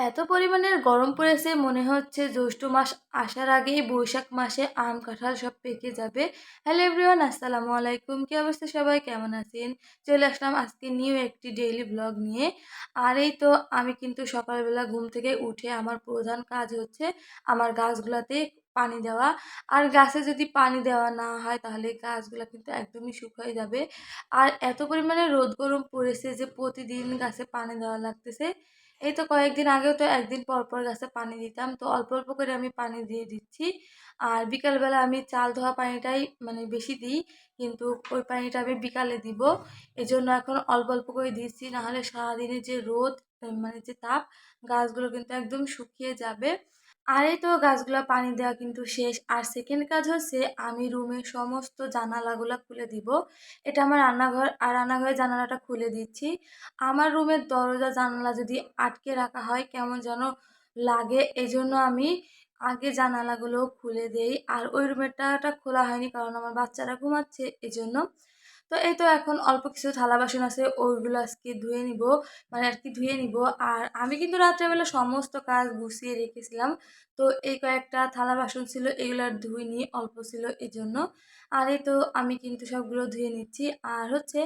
এত পরিমাণের গরম পড়েছে, মনে হচ্ছে জ্যৈষ্ঠ মাস আসার আগেই বৈশাখ মাসে আম, কাঁঠাল সব পেকে যাবে। হ্যালো এভরিওয়ান, আসসালামু আলাইকুম। কি অবস্থা সবাই? কেমন আছেন? চলে আসলাম আজকে নিউ একটি ডেইলি ব্লগ নিয়ে। আর এই তো আমি কিন্তু সকালবেলা ঘুম থেকে উঠে আমার প্রধান কাজ হচ্ছে আমার গাছগুলাতে পানি দেওয়া। আর গাছে যদি পানি দেওয়া না হয় তাহলে গাছগুলো কিন্তু একদমই শুকিয়ে যাবে। আর এত পরিমাণে রোদ গরম পড়েছে যে প্রতিদিন গাছে পানি দেওয়া লাগতেছে। এই তো কয়েকদিন আগেও তো একদিন পর পর গাছে পানি দিতাম, তো অল্প অল্প করে আমি পানি দিয়ে দিচ্ছি। আর বিকালবেলা আমি চাল ধোয়া পানিটাই মানে বেশি দিই, কিন্তু ওই পানিটা আমি বিকালে দিব। এই জন্য এখন অল্প অল্প করে দিচ্ছি, নাহলে সারাদিনে যে রোদ মানে যে তাপ, গাছগুলো কিন্তু একদম শুকিয়ে যাবে। আর এই তো গাছগুলো পানি দেওয়া কিন্তু শেষ। আর সেকেন্ড কাজ হচ্ছে আমি রুমের সমস্ত জানালাগুলো খুলে দিব। এটা আমার রান্নাঘর, আর রান্নাঘরের জানালাটা খুলে দিচ্ছি। আমার রুমের দরজা, জানালা যদি আটকে রাখা হয়, কেমন যেন লাগে। এজন্য আমি আগে জানালাগুলো খুলে দেই। আর ওই রুমেরটাটা খোলা হয়নি, কারণ আমার বাচ্চারা ঘুমাচ্ছে। এজন্য তো এই তো এখন অল্প কিছু থালা বাসন আছে, ওইগুলো আজকে ধুয়ে নিব মানে আর কি ধুয়ে নিব। আর আমি কিন্তু রাত্রেবেলা সমস্ত কাজ গুছিয়ে রেখেছিলাম। তো এই কয়েকটা থালা বাসন ছিল, এগুলো আর ধুয়ে ধুইনি অল্প ছিল এই জন্য আর এই তো আমি কিন্তু সবগুলো ধুয়ে নিচ্ছি। আর হচ্ছে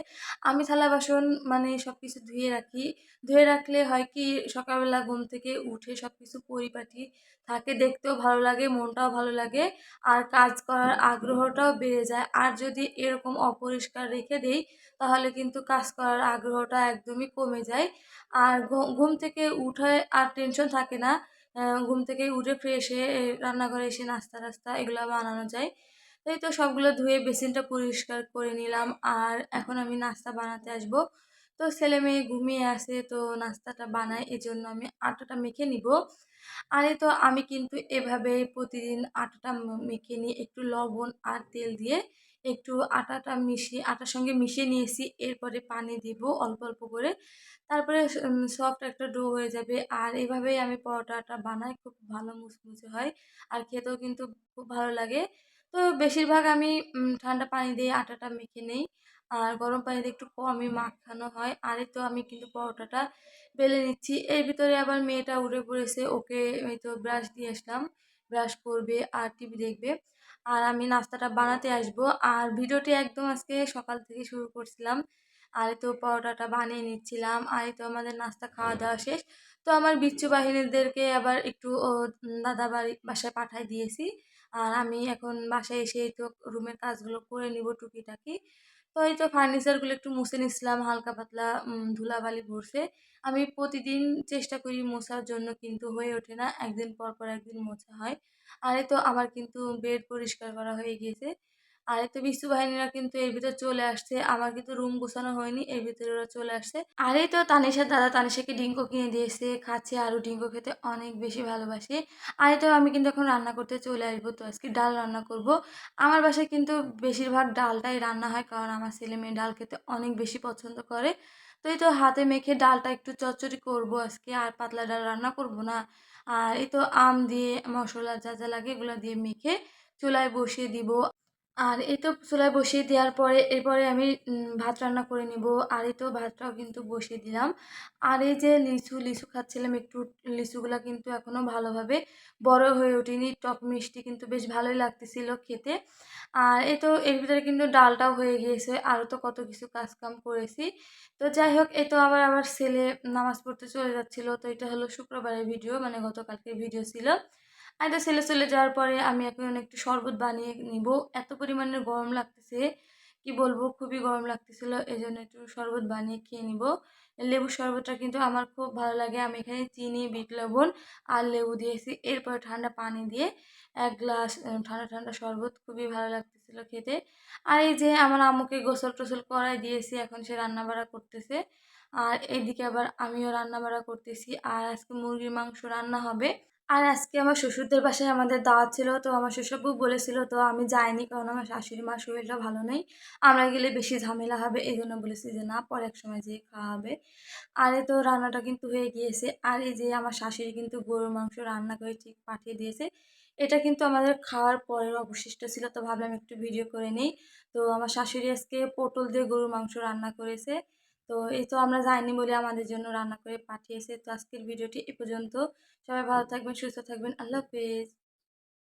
আমি থালা বাসন মানে সব কিছু ধুয়ে রাখি। ধুয়ে রাখলে হয় কি, সকালবেলা ঘুম থেকে উঠে সব কিছু পরিপাটি থাকে, দেখতেও ভালো লাগে, মনটাও ভালো লাগে। আর কাজ করার আগ্রহটাও বেড়ে যায়। আর যদি এরকম অপরিষ্কার রেখে দেই, তাহলে কিন্তু কাজ করার আগ্রহটা একদমই কমে যায়। আর ঘুম থেকে উঠে আর টেনশন থাকে না। ঘুম থেকে উঠে ফ্রেশ রান্নাঘরে এসে নাস্তা টাস্তা এগুলো বানানো যায়। এই তো সবগুলো ধুয়ে বেসিনটা পরিষ্কার করে নিলাম। আর এখন আমি নাস্তা বানাতে আসব। তো ছেলে মেয়ে ঘুমিয়ে আসে, তো নাস্তাটা বানাই, এজন্য আমি আটাটা মেখে নিব। আর তো আমি কিন্তু এভাবে প্রতিদিন আটাটা মেখে নিয়ে একটু লবণ আর তেল দিয়ে একটু আটাটা মিশিয়ে, আটার সঙ্গে মিশিয়ে নিয়েছি, এরপরে পানি দিব অল্প অল্প করে। তারপরে সফট একটা ডো হয়ে যাবে। আর এভাবেই আমি পরোটাটা বানাই, খুব ভালো মুচমুচে হয়। আর খেতেও কিন্তু খুব ভালো লাগে। তো বেশিরভাগ আমি ঠান্ডা পানি দিয়ে আটাটা মেখে নেই। আর গরম পানিতে একটু কমই মাখানো হয়। আর তো আমি কিন্তু পরোটাটা বেলে নিচ্ছি। এর ভিতরে আবার মেয়েটা উড়ে পড়েছে। ওকে এই তো ব্রাশ দিয়ে আসলাম। ব্রাশ করবে আর টিভি দেখবে। আর আমি নাস্তাটা বানাতে আসব। আর ভিডিওটি একদম আজকে সকাল থেকে শুরু করছিলাম। আর তো পরোটাটা বানিয়ে নিচ্ছিলাম। আর তো আমাদের নাস্তা খাওয়া দাওয়া শেষ। তো আমার বিচ্ছু বাহিনীদেরকে আবার একটু দাদা বাড়ি বাসায় পাঠাই দিয়েছি। আর আমি এখন বাসায় এসে তো রুমের কাজগুলো করে নিব টুকিটাকি। তো এই তো ফার্নিচারগুলো একটু মুছে নিছিলাম, হালকা পাতলা ধুলাবালি ভরছে। আমি প্রতিদিন চেষ্টা করি মোছার জন্য, কিন্তু হয়ে ওঠে না। একদিন পর পর একদিন মোছা হয়। আর এই তো আমার কিন্তু বেড পরিষ্কার করা হয়ে গিয়েছে। আর এই তো বিশ্বু বাহিনীরা কিন্তু এর ভিতরে চলে আসছে। আমার কিন্তু রুম গোছানো হয়নি, এর ভিতরে ওরা চলে আসছে। আর এই তো তানিশার দাদা, তানিশাকে ডিঙ্কো কিনে দিয়েছে, খাচ্ছে আরও ডিঙ্কো খেতে, অনেক বেশি ভালোবাসে। আর এই তো আমি কিন্তু এখন রান্না করতে চলে আসব, তো আজকে ডাল রান্না করব। আমার বাসায় কিন্তু বেশিরভাগ ডালটাই রান্না হয়, কারণ আমার ছেলে মেয়ে ডাল খেতে অনেক বেশি পছন্দ করে। তো এই তো হাতে মেখে ডালটা একটু চচ্চড়ি করব আজকে, আর পাতলা ডাল রান্না করব না। আর এই তো আম দিয়ে মশলা যা যা লাগে এগুলো দিয়ে মেখে চুলায় বসিয়ে দিব। আর এই তো চুলায় বসিয়ে দেওয়ার পরে, এরপরে আমি ভাত রান্না করে নিব। আর এই তো ভাতটাও কিন্তু বসিয়ে দিলাম। আর এই যে লিচু লিচু খাচ্ছিলাম একটু, লিচুগুলো কিন্তু এখনও ভালোভাবে বড় হয়ে ওঠেনি। টক মিষ্টি কিন্তু বেশ ভালোই লাগতেছিল খেতে। আর এই তো এর ভিতরে কিন্তু ডালটাও হয়ে গিয়েছে। আরও তো কত কিছু কাজকাম করেছি। তো যাই হোক, এই তো আবার আমার ছেলে নামাজ পড়তে চলে যাচ্ছিল। তো এটা হলো শুক্রবারের ভিডিও মানে গতকালকের ভিডিও ছিল। তো ছেলে চলে যাওয়ার পরে আমি এখন একটু শরবত বানিয়ে নিব। এত পরিমাণের গরম লাগতেছে, কি বলব? খুবই গরম লাগতেছিল এই জন্য একটু শরবত বানিয়ে খেয়ে নিব। লেবুর শরবতটা কিন্তু আমার খুব ভালো লাগে। আমি এখানে চিনি, বিট লবণ আর লেবু দিয়েছি। এরপর ঠান্ডা পানি দিয়ে এক গ্লাস ঠান্ডা ঠান্ডা শরবত খুবই ভালো লাগতেছিল খেতে। আর এই যে আমার আম্মুকে গোসল টোসল করাই দিয়েছি, এখন সে রান্নাবাড়া করতেছে। আর এইদিকে আবার আমিও রান্নাবাড়া করতেছি। আর আজকে মুরগির মাংস রান্না হবে। আর আজকে আমার শ্বশুরদের বাসায় আমাদের দাওয়াত ছিল, তো আমার শ্বশুরবু বলেছিল, তো আমি যাইনি কারণ আমার শাশুড়ি মার শরীরটা ভালো নেই। আমরা গেলে বেশি ঝামেলা হবে। এই জন্য বলেছি যে, না, পরে এক সময় যেয়ে খাওয়া হবে তো রান্নাটা কিন্তু হয়ে গিয়েছে। আর এই যে আমার শাশুড়ি কিন্তু গরুর মাংস রান্না করে ঠিক পাঠিয়ে দিয়েছে। এটা কিন্তু আমাদের খাওয়ার পরের অবশিষ্ট ছিল, তো ভাবলাম একটু ভিডিও করে নিই। তো আমার শাশুড়ি আজকে পটল দিয়ে গরুর মাংস রান্না করেছে। তো এই তো আমরা যাইনি বলে আমাদের জন্য রান্না করে পাঠিয়েছে। তো আজকের ভিডিওটি এ পর্যন্ত। সবাই ভালো থাকবেন, সুস্থ থাকবেন। আল্লাহ হাফেজ।